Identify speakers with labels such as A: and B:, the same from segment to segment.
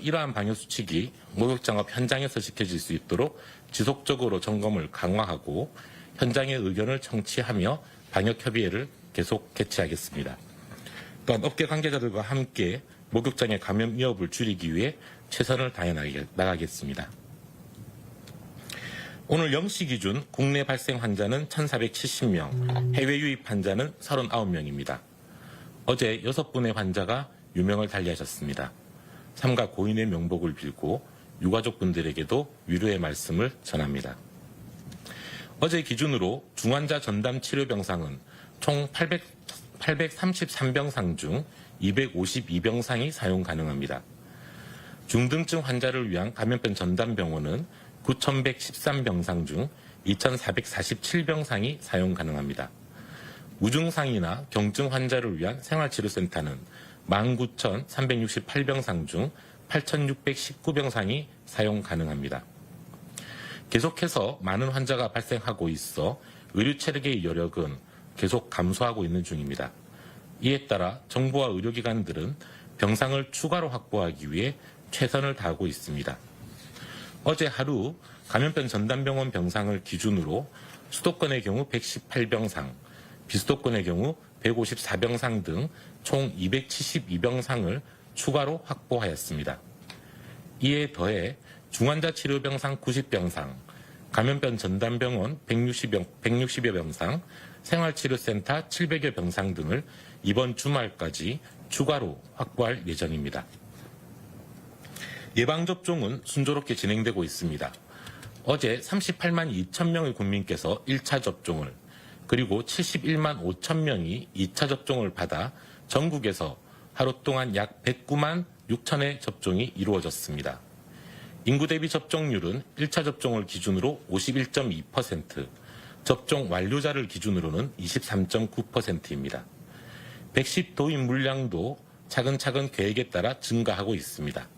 A: 이러한 방역 수칙이 목욕 작업 현장에서 지켜질 수 있도록 지속적으로 점검을 강화하고 현장의 의견을 청취하며 방역 협의회를 계속 개최하겠습니다. 또한 업계 관계자들과 함께 목욕장의 감염 위협을 줄이기 위해 최선을 다해 나가겠습니다. 오늘 0시 기준 국내 발생 환자는 1,470명, 해외 유입 환자는 39명입니다. 어제 6분의 환자가 유명을 달리하셨습니다. 삼가 고인의 명복을 빌고 유가족분들에게도 위로의 말씀을 전합니다. 어제 기준으로 중환자 전담 치료 병상은 총 800, 833병상 중 252병상이 사용 가능합니다. 중등증 환자를 위한 감염병 전담 병원은 9,113병상 중 2,447병상이 사용 가능합니다. 무증상이나 경증 환자를 위한 생활치료센터는 19,368병상 중 8,619병상이 사용 가능합니다. 계속해서 많은 환자가 발생하고 있어 의료 체력의 여력은 계속 감소하고 있는 중입니다. 이에 따라 정부와 의료기관들은 병상을 추가로 확보하기 위해 최선을 다하고 있습니다. 어제 하루 감염병 전담병원 병상을 기준으로 수도권의 경우 118병상, 비수도권의 경우 154병상 등 총 272병상을 추가로 확보하였습니다. 이에 더해 중환자 치료병상 90병상, 감염병 전담병원 160여, 160여 병상, 생활치료센터 700여 병상 등을 이번 주말까지 추가로 확보할 예정입니다. 예방접종은 순조롭게 진행되고 있습니다. 어제 38만 2천 명의 국민께서 1차 접종을 그리고 71만 5천 명이 2차 접종을 받아 전국에서 하루 동안 약 109만 6천의 접종이 이루어졌습니다. 인구 대비 접종률은 1차 접종을 기준으로 51.2%, 접종 완료자를 기준으로는 23.9%입니다. 백신 도입 물량도 차근차근 계획에 따라 증가하고 있습니다.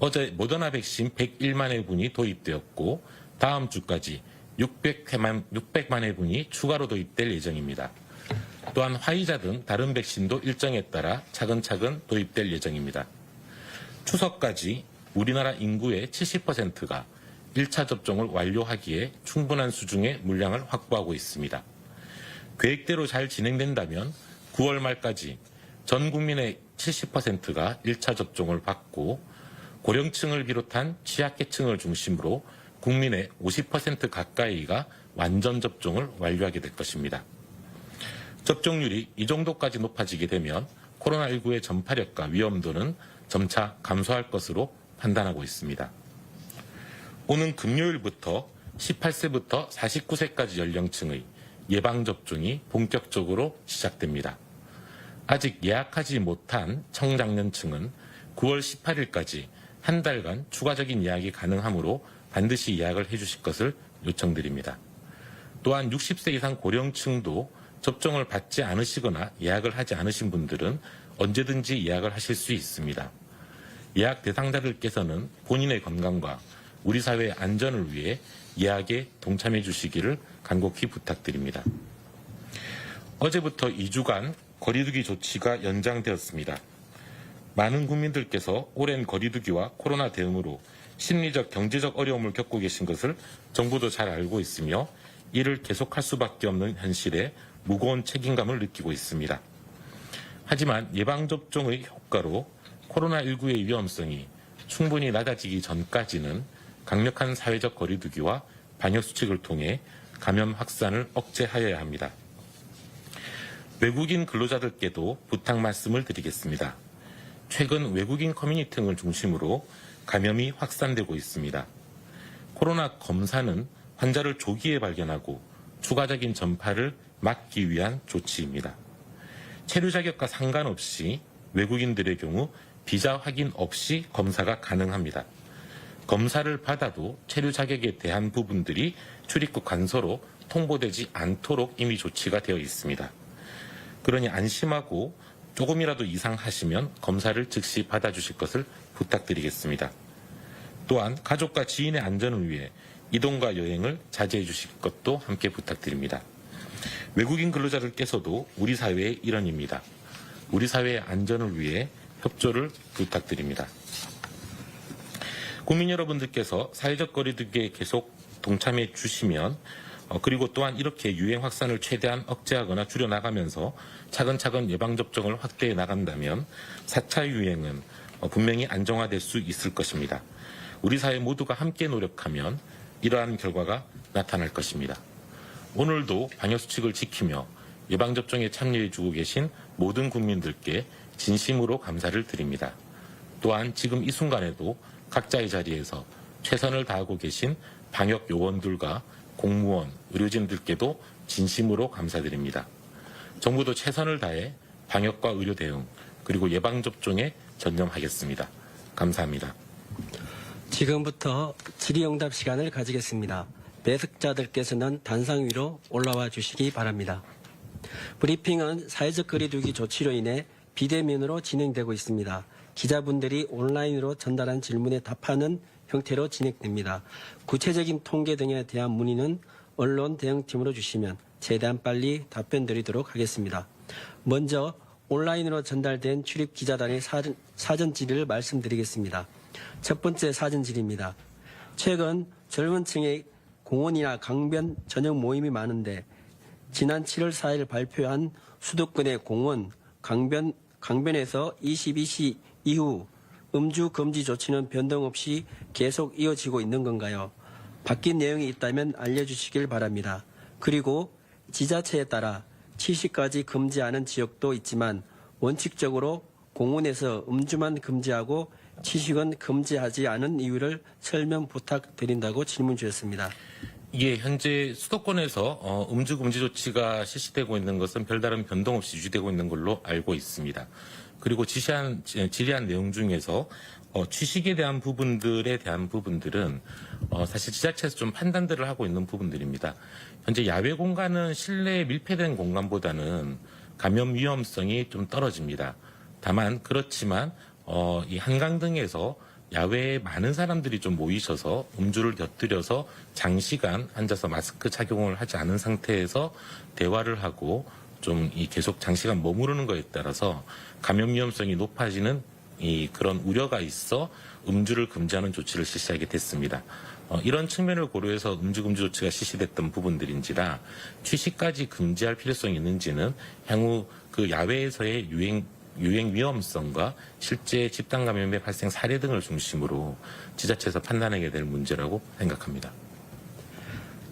A: 어제 모더나 백신 101만 회분이 도입되었고 다음 주까지 600만, 600만 회분이 추가로 도입될 예정입니다. 또한 화이자 등 다른 백신도 일정에 따라 차근차근 도입될 예정입니다. 추석까지 우리나라 인구의 70%가 1차 접종을 완료하기에 충분한 수준의 물량을 확보하고 있습니다. 계획대로 잘 진행된다면 9월 말까지 전 국민의 70%가 1차 접종을 받고 고령층을 비롯한 취약계층을 중심으로 국민의 50% 가까이가 완전 접종을 완료하게 될 것입니다. 접종률이 이 정도까지 높아지게 되면 코로나19의 전파력과 위험도는 점차 감소할 것으로 판단하고 있습니다. 오는 금요일부터 18세부터 49세까지 연령층의 예방접종이 본격적으로 시작됩니다. 아직 예약하지 못한 청장년층은 9월 18일까지 한 달간 추가적인 예약이 가능하므로 반드시 예약을 해주실 것을 요청드립니다. 또한 60세 이상 고령층도 접종을 받지 않으시거나 예약을 하지 않으신 분들은 언제든지 예약을 하실 수 있습니다. 예약 대상자들께서는 본인의 건강과 우리 사회의 안전을 위해 예약에 동참해 주시기를 간곡히 부탁드립니다. 어제부터 2주간 거리두기 조치가 연장되었습니다. 많은 국민들께서 오랜 거리두기와 코로나 대응으로 심리적, 경제적 어려움을 겪고 계신 것을 정부도 잘 알고 있으며 이를 계속할 수밖에 없는 현실에 무거운 책임감을 느끼고 있습니다. 하지만 예방접종의 효과로 코로나19의 위험성이 충분히 낮아지기 전까지는 강력한 사회적 거리두기와 방역수칙을 통해 감염 확산을 억제하여야 합니다. 외국인 근로자들께도 부탁 말씀을 드리겠습니다. 최근 외국인 커뮤니티를 중심으로 감염이 확산되고 있습니다. 코로나 검사는 환자를 조기에 발견하고 추가적인 전파를 막기 위한 조치입니다. 체류 자격과 상관없이 외국인들의 경우 비자 확인 없이 검사가 가능합니다. 검사를 받아도 체류 자격에 대한 부분들이 출입국 관서로 통보되지 않도록 이미 조치가 되어 있습니다. 그러니 안심하고 조금이라도 이상하시면 검사를 즉시 받아주실 것을 부탁드리겠습니다. 또한 가족과 지인의 안전을 위해 이동과 여행을 자제해 주실 것도 함께 부탁드립니다. 외국인 근로자들께서도 우리 사회의 일원입니다. 우리 사회의 안전을 위해 협조를 부탁드립니다. 국민 여러분들께서 사회적 거리두기에 계속 동참해 주시면 어, 그리고 또한 이렇게 유행 확산을 최대한 억제하거나 줄여나가면서 차근차근 예방접종을 확대해 나간다면 4차 유행은 어, 분명히 안정화될 수 있을 것입니다. 우리 사회 모두가 함께 노력하면 이러한 결과가 나타날 것입니다. 오늘도 방역수칙을 지키며 예방접종에 참여해주고 계신 모든 국민들께 진심으로 감사를 드립니다. 또한 지금 이 순간에도 각자의 자리에서 최선을 다하고 계신 방역 요원들과 공무원, 의료진들께도 진심으로 감사드립니다. 정부도 최선을 다해 방역과 의료 대응 그리고 예방 접종에 전념하겠습니다. 감사합니다.
B: 지금부터 질의응답 시간을 가지겠습니다. 배석자들께서는 단상 위로 올라와 주시기 바랍니다. 브리핑은 사회적 거리두기 조치로 인해 비대면으로 진행되고 있습니다. 기자분들이 온라인으로 전달한 질문에 답하는 형태로 진행됩니다. 구체적인 통계 등에 대한 문의는 언론 대응팀으로 주시면 최대한 빨리 답변 드리도록 하겠습니다. 먼저 온라인으로 전달된 출입 기자단의 사전, 사전 질의를 말씀드리겠습니다. 첫 번째 사전 질의입니다. 최근 젊은 층의 공원이나 강변 전용 모임이 많은데 지난 7월 4일 발표한 수도권의 공원, 강변, 강변에서 22시 이후 음주 금지 조치는 변동 없이 계속 이어지고 있는 건가요? 바뀐 내용이 있다면 알려주시길 바랍니다. 그리고 지자체에 따라 70까지 금지하는 지역도 있지만 원칙적으로 공원에서 음주만 금지하고 취식은 금지하지 않은 이유를 설명 부탁드린다고 질문 주셨습니다.
A: 이게 현재 수도권에서 어, 음주 금지 조치가 실시되고 있는 것은 별다른 변동 없이 유지되고 있는 걸로 알고 있습니다. 그리고 지시한 질의한 내용 중에서 어, 취식에 대한 부분들에 대한 부분들은 어, 사실 지자체에서 좀 판단들을 하고 있는 부분들입니다. 현재 야외 공간은 실내에 밀폐된 공간보다는 감염 위험성이 좀 떨어집니다. 다만 그렇지만 어, 이 한강 등에서 야외에 많은 사람들이 좀 모이셔서 음주를 곁들여서 장시간 앉아서 마스크 착용을 하지 않은 상태에서 대화를 하고 좀 이 계속 장시간 머무르는 거에 따라서 감염 위험성이 높아지는 이 그런 우려가 있어 음주를 금지하는 조치를 실시하게 됐습니다. 어, 이런 측면을 고려해서 음주 금지 조치가 실시됐던 부분들인지라 취식까지 금지할 필요성이 있는지는 향후 그 야외에서의 유행 유행 위험성과 실제 집단 감염의 발생 사례 등을 중심으로 지자체에서 판단하게 될 문제라고 생각합니다.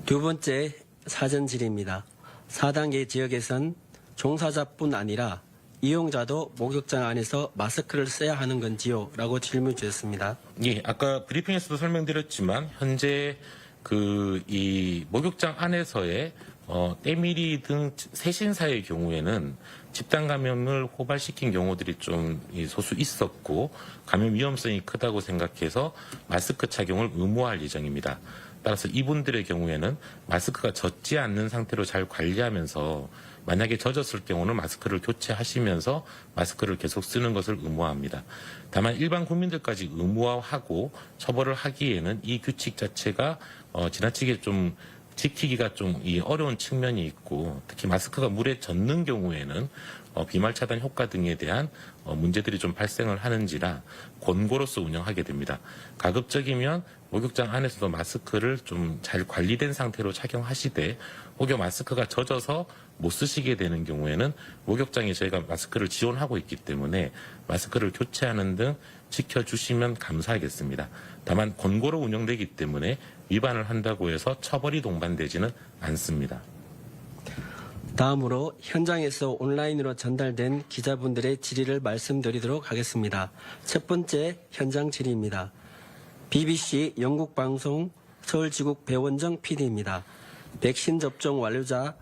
B: 두 번째 사전 질의입니다. 4단계 지역에선 종사자뿐 아니라 이용자도 목욕장 안에서 마스크를 써야 하는 건지요? 라고 질문 주셨습니다.
A: 예, 아까 브리핑에서도 설명드렸지만 현재 그 이 목욕장 안에서의 어, 때밀이 등 세신사의 경우에는 집단 감염을 호발시킨 경우들이 좀이 소수 있었고 감염 위험성이 크다고 생각해서 마스크 착용을 의무화할 예정입니다. 따라서 이분들의 경우에는 마스크가 젖지 않는 상태로 잘 관리하면서 만약에 젖었을 경우는 마스크를 교체하시면서 마스크를 계속 쓰는 것을 의무화합니다. 다만 일반 국민들까지 의무화하고 처벌을 하기에는 이 규칙 자체가 어, 지나치게 좀 지키기가 좀 이 어려운 측면이 있고 특히 마스크가 물에 젖는 경우에는 어, 비말 차단 효과 등에 대한 어, 문제들이 좀 발생을 하는지라 권고로서 운영하게 됩니다. 가급적이면 목욕장 안에서도 마스크를 좀 잘 관리된 상태로 착용하시되 혹여 마스크가 젖어서 못 쓰시게 되는 경우에는 목욕장에 저희가 마스크를 지원하고 있기 때문에 마스크를 교체하는 등 지켜주시면 감사하겠습니다. 다만 권고로 운영되기 때문에 위반을 한다고 해서 처벌이 동반되지는 않습니다.
B: 다음으로 현장에서 온라인으로 전달된 기자분들의 질의를 말씀드리도록 하겠습니다. 첫 번째 현장 질의입니다. BBC 영국 방송 서울지국 배원정 PD입니다. 백신 접종 완료자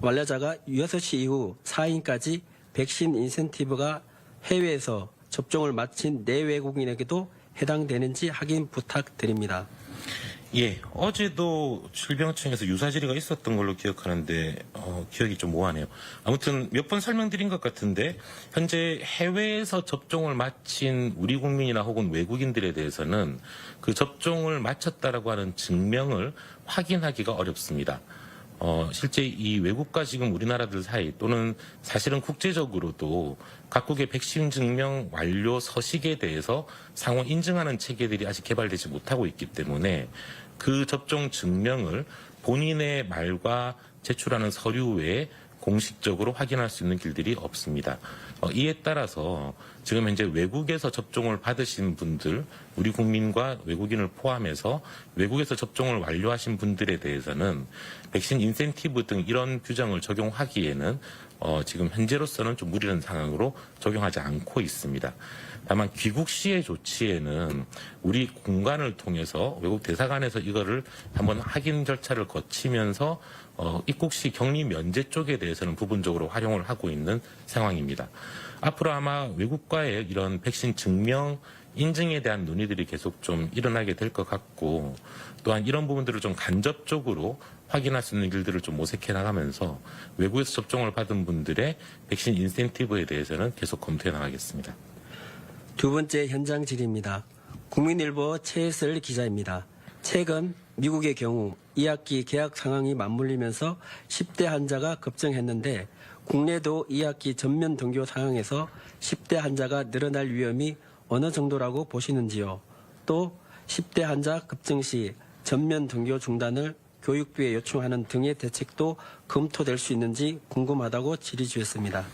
B: 완료자가 6시 이후 4인까지 백신 인센티브가 해외에서 접종을 마친 내외국인에게도 해당되는지 확인 부탁드립니다.
A: 예, 어제도 질병청에서 유사 질의가 있었던 걸로 기억하는데 어, 기억이 좀 모호하네요. 아무튼 몇 번 설명드린 것 같은데 현재 해외에서 접종을 마친 우리 국민이나 혹은 외국인들에 대해서는 그 접종을 마쳤다라고 하는 증명을 확인하기가 어렵습니다. 어, 실제 이 외국과 지금 우리나라들 사이 또는 사실은 국제적으로도 각국의 백신 증명 완료 서식에 대해서 상호 인증하는 체계들이 아직 개발되지 못하고 있기 때문에 그 접종 증명을 본인의 말과 제출하는 서류 외에 공식적으로 확인할 수 있는 길들이 없습니다. 어, 이에 따라서 지금 현재 외국에서 접종을 받으신 분들, 우리 국민과 외국인을 포함해서 외국에서 접종을 완료하신 분들에 대해서는 백신 인센티브 등 이런 규정을 적용하기에는 어, 지금 현재로서는 좀 무리한 상황으로 적용하지 않고 있습니다. 다만 귀국 시의 조치에는 우리 공간을 통해서 외국 대사관에서 이거를 한번 확인 절차를 거치면서 어, 입국 시 격리 면제 쪽에 대해서는 부분적으로 활용을 하고 있는 상황입니다. 앞으로 아마 외국과의 이런 백신 증명 인증에 대한 논의들이 계속 좀 일어나게 될 것 같고 또한 이런 부분들을 좀 간접적으로 확인할 수 있는 길들을 좀 모색해 나가면서 외국에서 접종을 받은 분들의 백신 인센티브에 대해서는 계속 검토해 나가겠습니다.
B: 두 번째 현장 질의입니다. 국민일보 최슬 기자입니다. 최근 미국의 경우 2학기 개학 상황이 맞물리면서 10대 환자가 급증했는데 국내도 2학기 전면 등교 상황에서 10대 환자가 늘어날 위험이 어느 정도라고 보시는지요? 또 10대 환자 급증 시 전면 등교 중단을 교육부에 요청하는 등의 대책도 검토될 수 있는지 궁금하다고 질의 주셨습니다.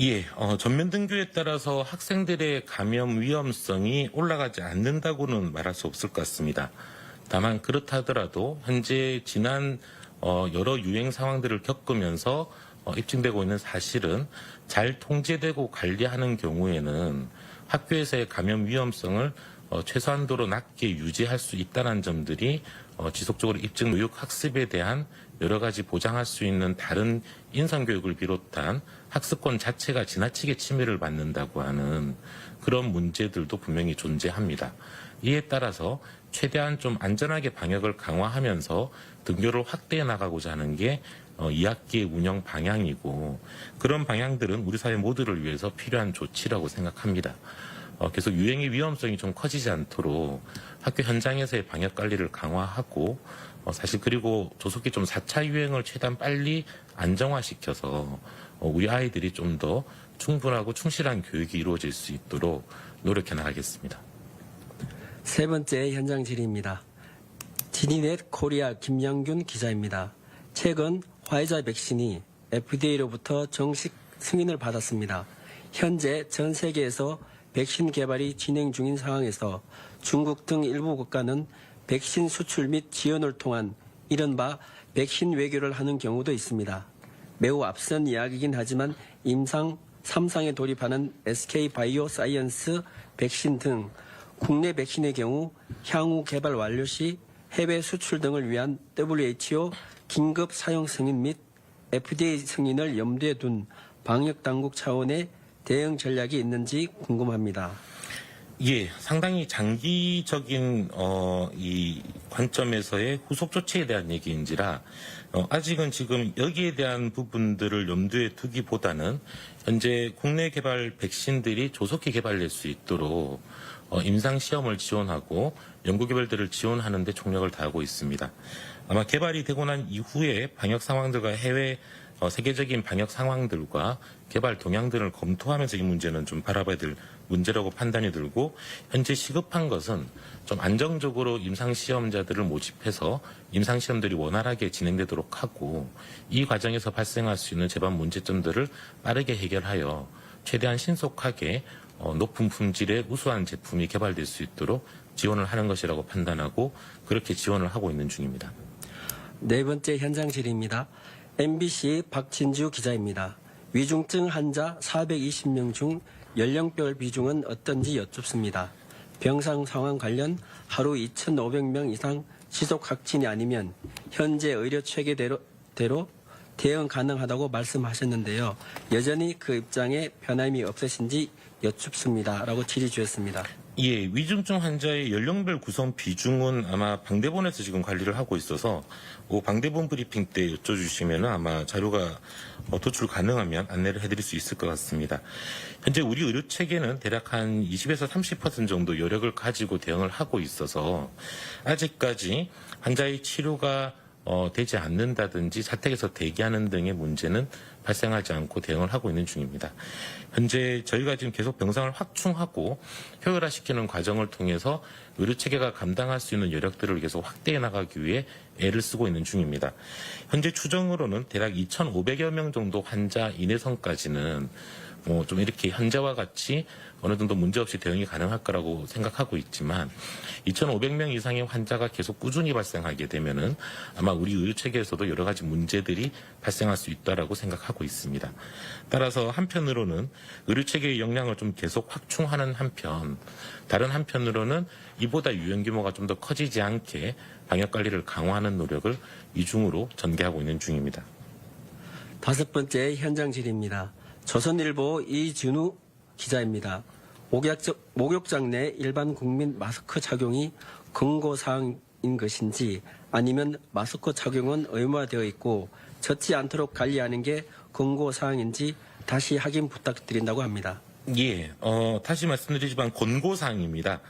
A: 예, 어, 전면 등교에 따라서 학생들의 감염 위험성이 올라가지 않는다고는 말할 수 없을 것 같습니다. 다만 그렇다 하더라도 현재 지난 어, 여러 유행 상황들을 겪으면서 어, 입증되고 있는 사실은 잘 통제되고 관리하는 경우에는 학교에서의 감염 위험성을 어, 최소한도로 낮게 유지할 수 있다는 점들이 어, 지속적으로 입증 교육 학습에 대한 여러 가지 보장할 수 있는 다른 인성 교육을 비롯한 학습권 자체가 지나치게 침해를 받는다고 하는 그런 문제들도 분명히 존재합니다. 이에 따라서 최대한 좀 안전하게 방역을 강화하면서 등교를 확대해 나가고자 하는 게 어, 2학기의 운영 방향이고 그런 방향들은 우리 사회 모두를 위해서 필요한 조치라고 생각합니다. 어, 계속 유행의 위험성이 좀 커지지 않도록 학교 현장에서의 방역 관리를 강화하고 어, 사실 그리고 조속히 좀 4차 유행을 최대한 빨리 안정화시켜서 어, 우리 아이들이 좀 더 충분하고 충실한 교육이 이루어질 수 있도록 노력해 나가겠습니다.
B: 세 번째 현장 질의입니다. 지니넷 코리아 김양균 기자입니다. 최근 화이자 백신이 FDA로부터 정식 승인을 받았습니다. 현재 전 세계에서 백신 개발이 진행 중인 상황에서 중국 등 일부 국가는 백신 수출 및 지원을 통한 이른바 백신 외교를 하는 경우도 있습니다. 매우 앞선 이야기이긴 하지만 임상 3상에 돌입하는 SK 바이오 사이언스 백신 등 국내 백신의 경우 향후 개발 완료 시 해외 수출 등을 위한 WHO 긴급 사용 승인 및 FDA 승인을 염두에 둔 방역 당국 차원의 대응 전략이 있는지 궁금합니다.
A: 예, 상당히 장기적인 어, 이 관점에서의 후속 조치에 대한 얘기인지라 어, 아직은 지금 여기에 대한 부분들을 염두에 두기보다는 현재 국내 개발 백신들이 조속히 개발될 수 있도록 어, 임상 시험을 지원하고 연구 개발들을 지원하는 데 총력을 다하고 있습니다. 아마 개발이 되고 난 이후에 방역 상황들과 해외 어, 세계적인 방역 상황들과 개발 동향들을 검토하면서 이 문제는 좀 바라봐야 될 문제라고 판단이 들고 현재 시급한 것은 좀 안정적으로 임상 시험자들을 모집해서 임상 시험들이 원활하게 진행되도록 하고 이 과정에서 발생할 수 있는 제반 문제점들을 빠르게 해결하여 최대한 신속하게 어, 높은 품질의 우수한 제품이 개발될 수 있도록 지원을 하는 것이라고 판단하고 그렇게 지원을 하고 있는 중입니다.
B: 네 번째 현장 질의입니다. MBC 박진주 기자입니다. 위중증 환자 420명 중 연령별 비중은 어떤지 여쭙습니다. 병상 상황 관련 하루 2,500명 이상 지속 확진이 아니면 현재 의료 체계대로 대로 대응 가능하다고 말씀하셨는데요. 여전히 그 입장에 변함이 없으신지 여쭙습니다. 라고 질의 주셨습니다.
A: 예, 위중증 환자의 연령별 구성 비중은 아마 방대본에서 지금 관리를 하고 있어서 그 방대본 브리핑 때 여쭤주시면 아마 자료가 어, 도출 가능하면 안내를 해드릴 수 있을 것 같습니다. 현재 우리 의료 체계는 대략 한 20에서 30% 정도 여력을 가지고 대응을 하고 있어서 아직까지 환자의 치료가 어, 되지 않는다든지 자택에서 대기하는 등의 문제는 발생하지 않고 대응을 하고 있는 중입니다. 현재 저희가 지금 계속 병상을 확충하고 효율화시키는 과정을 통해서 의료 체계가 감당할 수 있는 여력들을 계속 확대해 나가기 위해 애를 쓰고 있는 중입니다. 현재 추정으로는 대략 2,500여 명 정도 환자 이내선까지는 뭐좀 이렇게 현재와 같이 어느 정도 문제없이 대응이 가능할 거라고 생각하고 있지만 2,500명 이상의 환자가 계속 꾸준히 발생하게 되면은 아마 우리 의료 체계에서도 여러 가지 문제들이 발생할 수 있다라고 생각하고 있습니다. 따라서 한편으로는 의료 체계의 역량을 좀 계속 확충하는 한편 다른 한편으로는 이보다 유행 규모가 좀 더 커지지 않게 방역 관리를 강화하는 노력을 이중으로 전개하고 있는 중입니다.
B: 다섯 번째 현장 질의입니다. 조선일보 이준우 기자입니다. 목욕- 목욕 장 내 일반 국민 마스크 착용이 권고사항인 것인지 아니면 마스크 착용은 의무화되어 있고 젖지 않도록 관리하는 게 권고사항인지 다시 확인 부탁드린다고 합니다.
A: 예, 어, 다시 말씀드리지만 권고사항입니다.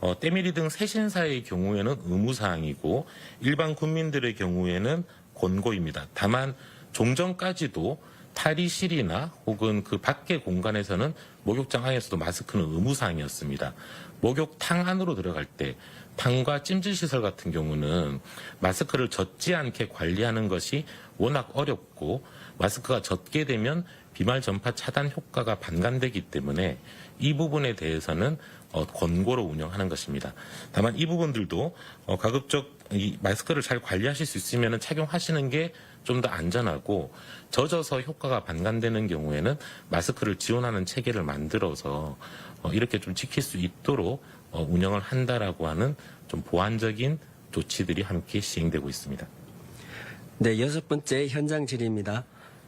A: 어, 때밀이 등 세신사의 경우에는 의무사항이고 일반 국민들의 경우에는 권고입니다. 다만 종전까지도 탈의실이나 혹은 그 밖의 공간에서는 목욕장 안에서도 마스크는 의무사항이었습니다. 목욕탕 안으로 들어갈 때 탕과 찜질 시설 같은 경우는 마스크를 젖지 않게 관리하는 것이 워낙 어렵고 마스크가 젖게 되면 비말 전파 차단 효과가 반감되기 때문에 이 부분에 대해서는 어, 권고로 운영하는 것입니다. 다만 이 부분들도 어, 가급적 이 마스크를 잘 관리하실 수 있으면 착용하시는 게 좀 더 안전하고 젖어서 효과가 반감되는 경우에는 마스크를 지원하는 체계를 만들어서 어, 이렇게 좀 지킬 수 있도록 어, 운영을 한다라고 하는 좀 보완적인 조치들이 함께 시행되고 있습니다.
B: 네, 여섯 번째 현장 질의입니다.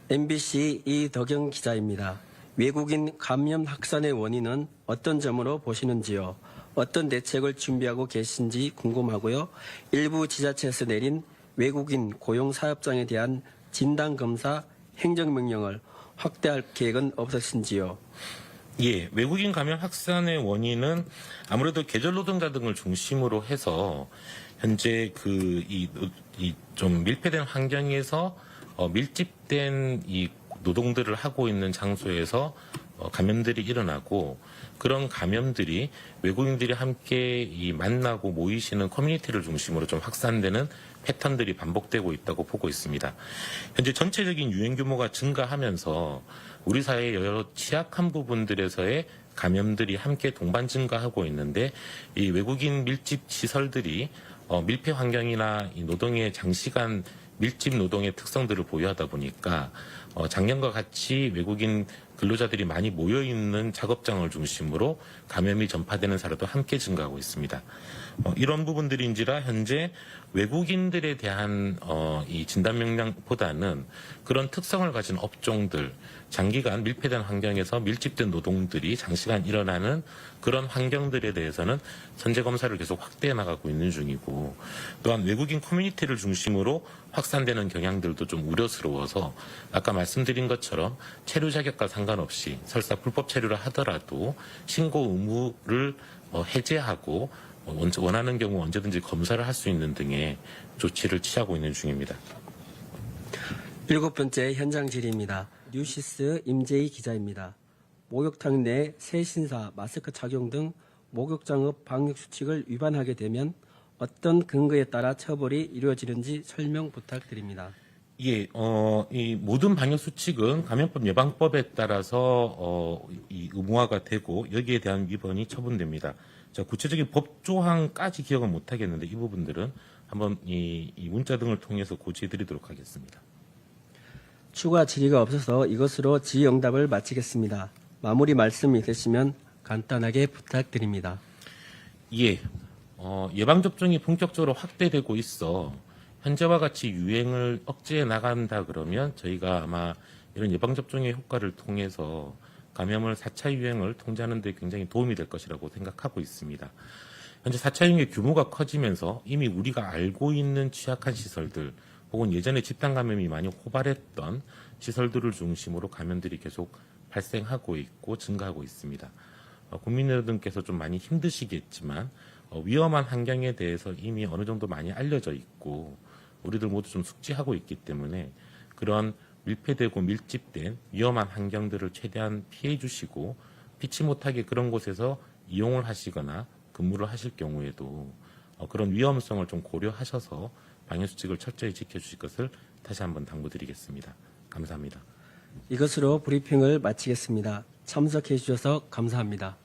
B: MBC 이덕영 기자입니다. 외국인 감염 확산의 원인은 어떤 점으로 보시는지요? 어떤 대책을 준비하고 계신지 궁금하고요. 일부 지자체에서 내린 외국인 고용 사업장에 대한 진단 검사 행정명령을 확대할 계획은 없으신지요?
A: 예, 외국인 감염 확산의 원인은 아무래도 계절 노동자 등을 중심으로 해서 현재 그 이 좀 밀폐된 환경에서 어, 밀집된 이 노동들을 하고 있는 장소에서 어, 감염들이 일어나고 그런 감염들이 외국인들이 함께 이 만나고 모이시는 커뮤니티를 중심으로 좀 확산되는 패턴들이 반복되고 있다고 보고 있습니다. 현재 전체적인 유행 규모가 증가하면서 우리 사회의 여러 취약한 부분들에서의 감염들이 함께 동반 증가하고 있는데 이 외국인 밀집 시설들이 어, 밀폐 환경이나 이 노동의 장시간 밀집 노동의 특성들을 보유하다 보니까 어, 작년과 같이 외국인 근로자들이 많이 모여 있는 작업장을 중심으로 감염이 전파되는 사례도 함께 증가하고 있습니다. 어, 이런 부분들인지라 현재 외국인들에 대한 어, 이 진단 명령보다는 그런 특성을 가진 업종들, 장기간 밀폐된 환경에서 밀집된 노동들이 장시간 일어나는 그런 환경들에 대해서는 선제 검사를 계속 확대해 나가고 있는 중이고 또한 외국인 커뮤니티를 중심으로 확산되는 경향들도 좀 우려스러워서 아까 말씀드린 것처럼 체류 자격과 상관없이 설사 불법 체류를 하더라도 신고 의무를 어, 해제하고 어, 원- 원하는 경우 언제든지 검사를 할 수 있는 등의 조치를 취하고 있는 중입니다.
B: 일곱 번째 현장 질의입니다. 뉴시스 임재희 기자입니다. 목욕탕 내 세신사 마스크 착용 등 목욕장업 방역 수칙을 위반하게 되면 어떤 근거에 따라 처벌이 이루어지는지 설명 부탁드립니다.
A: 예, 어, 이 모든 방역 수칙은 감염법 예방법에 따라서 어, 이 의무화가 되고 여기에 대한 위반이 처분됩니다. 자, 구체적인 법 조항까지 기억은 못 하겠는데 이 부분들은 한번 이, 이 문자 등을 통해서 고지해 드리도록 하겠습니다.
B: 추가 질의가 없어서 이것으로 질의응답을 마치겠습니다. 마무리 말씀 있으시면 간단하게 부탁드립니다.
A: 예, 어, 예방접종이 본격적으로 확대되고 있어 현재와 같이 유행을 억제해 나간다 그러면 저희가 아마 이런 예방접종의 효과를 통해서 감염을 4차 유행을 통제하는 데 굉장히 도움이 될 것이라고 생각하고 있습니다. 현재 4차 유행의 규모가 커지면서 이미 우리가 알고 있는 취약한 시설들 혹은 예전에 집단 감염이 많이 호발했던 시설들을 중심으로 감염들이 계속 발생하고 있고 증가하고 있습니다. 어, 국민 여러분께서 좀 많이 힘드시겠지만 어, 위험한 환경에 대해서 이미 어느 정도 많이 알려져 있고 우리들 모두 좀 숙지하고 있기 때문에 그런 밀폐되고 밀집된 위험한 환경들을 최대한 피해 주시고 피치 못하게 그런 곳에서 이용을 하시거나 근무를 하실 경우에도 어, 그런 위험성을 좀 고려하셔서 방역수칙을 철저히 지켜주실 것을 다시 한번 당부드리겠습니다. 감사합니다.
B: 이것으로 브리핑을 마치겠습니다. 참석해 주셔서 감사합니다.